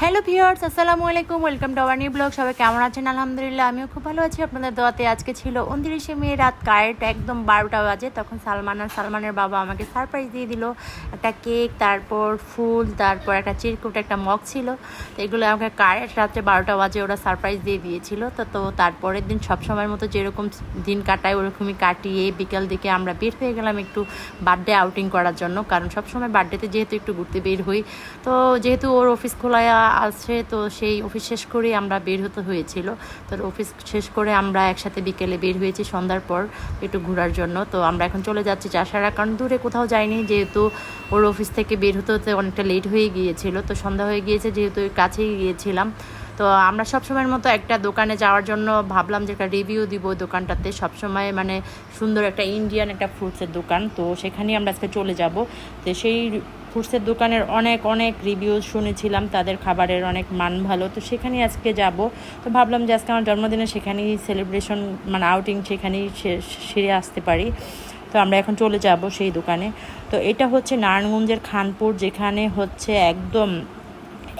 Hello viewers, আসসালামু আলাইকুম, welcome to our new blog. সবাই কেমন আছেন? আলহামদুলিল্লাহ, আমিও খুব ভালো আছি। আপনাদের দোয়াতে আজকে ছিল উনত্রিশে মে, রাত কারেক্ট একদম বারোটা বাজে। তখন সালমান আর সালমানের বাবা আমাকে সারপ্রাইজ দিয়ে দিল। একটা কেক তারপর ফুল, তারপর একটা চিরকুট, একটা মগ ছিল। তো এগুলো আমাকে কারেক্ট রাত্রে বারোটা বাজে ওরা সারপ্রাইজ দিয়ে দিয়েছিল। তো তো তারপরের দিন সবসময়ের মতো যেরকম দিন কাটায়, ওরকমই কাটিয়ে বিকেল দিকে আমরা বের হয়ে গেলাম একটু বার্থডে আউটিং করার জন্য। কারণ সবসময় বার্থডেতে যেহেতু একটু ঘুরতে বের হই, তো যেহেতু ওর অফিস খোলা আছে, তো সেই অফিস শেষ করেই আমরা বের হতে হয়েছিল। তো অফিস শেষ করে আমরা একসাথে বিকেলে বের হয়েছি সন্ধ্যার পর একটু ঘোরার জন্য। তো আমরা এখন চলে যাচ্ছি চাষারা, কারণ দূরে কোথাও যাইনি, যেহেতু ওর অফিস থেকে বের হতে হতে অনেকটা লেট হয়ে গিয়েছিল। তো সন্ধ্যা হয়ে গিয়েছে, যেহেতু কাছেই গিয়েছিলাম। তো আমরা সবসময়ের মতো একটা দোকানে যাওয়ার জন্য ভাবলাম যে একটা রিভিউ দিব দোকানটাতে। সবসময় মানে সুন্দর একটা ইন্ডিয়ান একটা ফ্রুটসের দোকান, তো সেখানেই আমরা আজকে চলে যাব। তো সেই ফ্রুটসের দোকানের অনেক অনেক রিভিউ শুনেছিলাম, তাদের খাবারের অনেক মান ভালো। তো সেখানেই আজকে যাব। তো ভাবলাম যে আজকে আমার জন্মদিনে সেখানেই সেলিব্রেশন মানে আউটিং সেখানেই সেরে আসতে পারি। তো আমরা এখন চলে যাব সেই দোকানে। তো এটা হচ্ছে নারায়ণগঞ্জের খানপুর, যেখানে হচ্ছে একদম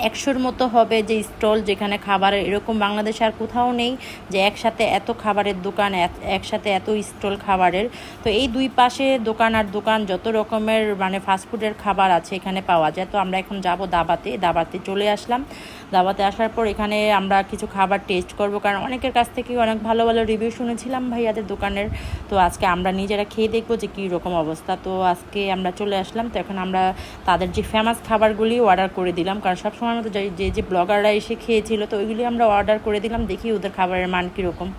একশোর মতো হবে যে স্টল যেখানে খাবারের এরকম বাংলাদেশে আর কোথাও নেই যে একসাথে এত খাবারের দোকান একসাথে এত স্টল খাবারের। তো এই দুই পাশে দোকান আর দোকান যত রকমের মানে ফাস্টফুডের খাবার আছে এখানে পাওয়া যায়। তো আমরা এখন যাব দাবাতে। দাবাতে চলে আসলাম। দাবাতে আসার পর এখানে আমরা কিছু খাবার টেস্ট করব। কারণ অনেকের কাছ থেকে অনেক ভালো ভালো রিভিউ শুনেছিলাম ভাইয়াদের দোকানের। তো আজকে আমরা নিজেরা খেয়ে দেখব যে কী রকম অবস্থা। তো আজকে আমরা চলে আসলাম। তো এখন আমরা তাদের যে ফেমাস খাবারগুলি অর্ডার করে দিলাম। কারণ সব সময় মতো যে- যে ব্লগাররা এসে খেয়েছিল, তো ওইগুলি আমরা অর্ডার করে দিলাম, দেখি ওদের খাবারের মান কীরকম।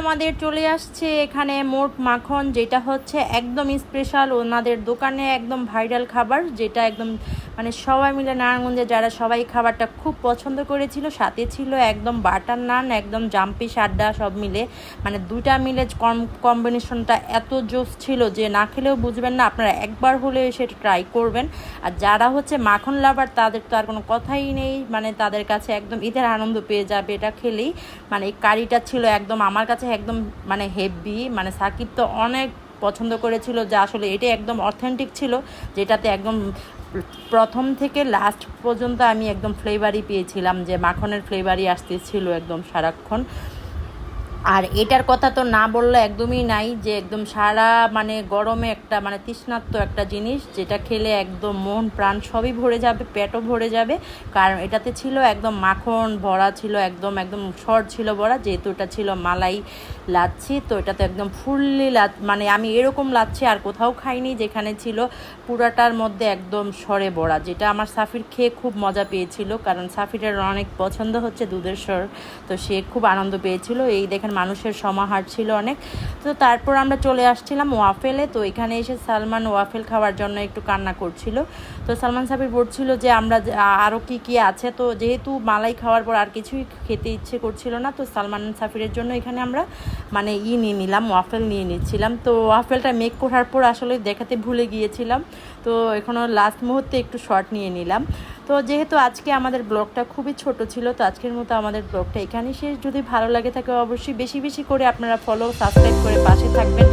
আমাদের চলে আসছে এখানে মোট মাখন, যেটা হচ্ছে একদম স্পেশাল ওনাদের দোকানে একদম ভাইরাল খাবার, যেটা একদম মানে সবাই মিলে নারায়ণগঞ্জে যারা সবাই খাবারটা খুব পছন্দ করেছিল, সাথে ছিল একদম বাটার নান, একদম জাম্পি সাড্ডা সব মিলে। মানে দুইটা মিলে কম কম্বিনেশনটা এত জোস ছিল যে না খেলেও বুঝবেন না, আপনারা একবার হলে সেটা ট্রাই করবেন। আর যারা হচ্ছে মাখন লাভার তাদের তো আর কোনো কথাই নেই মানে তাদের কাছে একদম ঈদের আনন্দ পেয়ে যাবে এটা খেলেই। মানে এই কারিটা ছিল একদম আমার কাছে একদম মানে হেভি মানে সাকিব তো অনেক পছন্দ করেছিল যে আসলে এটা একদম অথেন্টিক ছিল, যেটাতে একদম প্রথম থেকে লাস্ট পর্যন্ত আমি একদম ফ্লেভারই পেয়েছিলাম যে মাখনের ফ্লেভারই আসতেছিল একদম সারাক্ষণ। আর এটার কথা তো না বললে একদমই নাই যে একদম সারা মানে গরমে একটা মানে তৃষ্ণাত্ম একটা জিনিস যেটা খেলে একদম মন, প্রাণ সবই ভরে যাবে, পেটও ভরে যাবে। কারণ এটাতে ছিল একদম মাখন ভরা ছিল, একদম একদম শর্ট ছিল ভরা যেহেতু এটা ছিল মালাই লাচ্ছি, তো এটাতে একদম ফুললি লাচ মানে আমি এরকম লাচ্ছি আর কোথাও খাইনি যেখানে ছিল পুরাটার মধ্যে একদম সরে বড়া, যেটা আমার সাফির খেয়ে খুব মজা পেয়েছিল। কারণ সাফিরের অনেক পছন্দ হচ্ছে দুধের স্বর তো সে খুব আনন্দ পেয়েছিল। এই দেখেন মানুষের সমাহার ছিল অনেক। তো তারপর আমরা চলে আসছিলাম ওয়াফেলে। তো এখানে এসে সালমান ওয়াফেল খাওয়ার জন্য একটু কান্না করছিল। তো সালমান সাবির বলছিল যে, আমরা আরও কি কি আছে? তো যেহেতু মালাই খাওয়ার পর আর কিছুই খেতে ইচ্ছে করছিল না, তো সালমান সাফিরের জন্য এখানে আমরা মানে ই নিয়ে নিলাম, ওয়াফেল নিয়ে নিচ্ছিলাম। তো ওয়াফেলটা মেক করার পর আসলে দেখাতে ভুলে গিয়েছিলাম। তো এখনও লাস্ট মুহূর্তে একটু শর্ট নিয়ে নিলাম। তো যেহেতু আজকে আমাদের ব্লগটা খুবই ছোট ছিল, তো আজকের মতো আমাদের ব্লগটা এখানেই শেষ। যদি ভালো লাগে থাকে অবশ্যই বেশি বেশি করে আপনারা ফলো সাবস্ক্রাইব করে পাশে থাকবেন।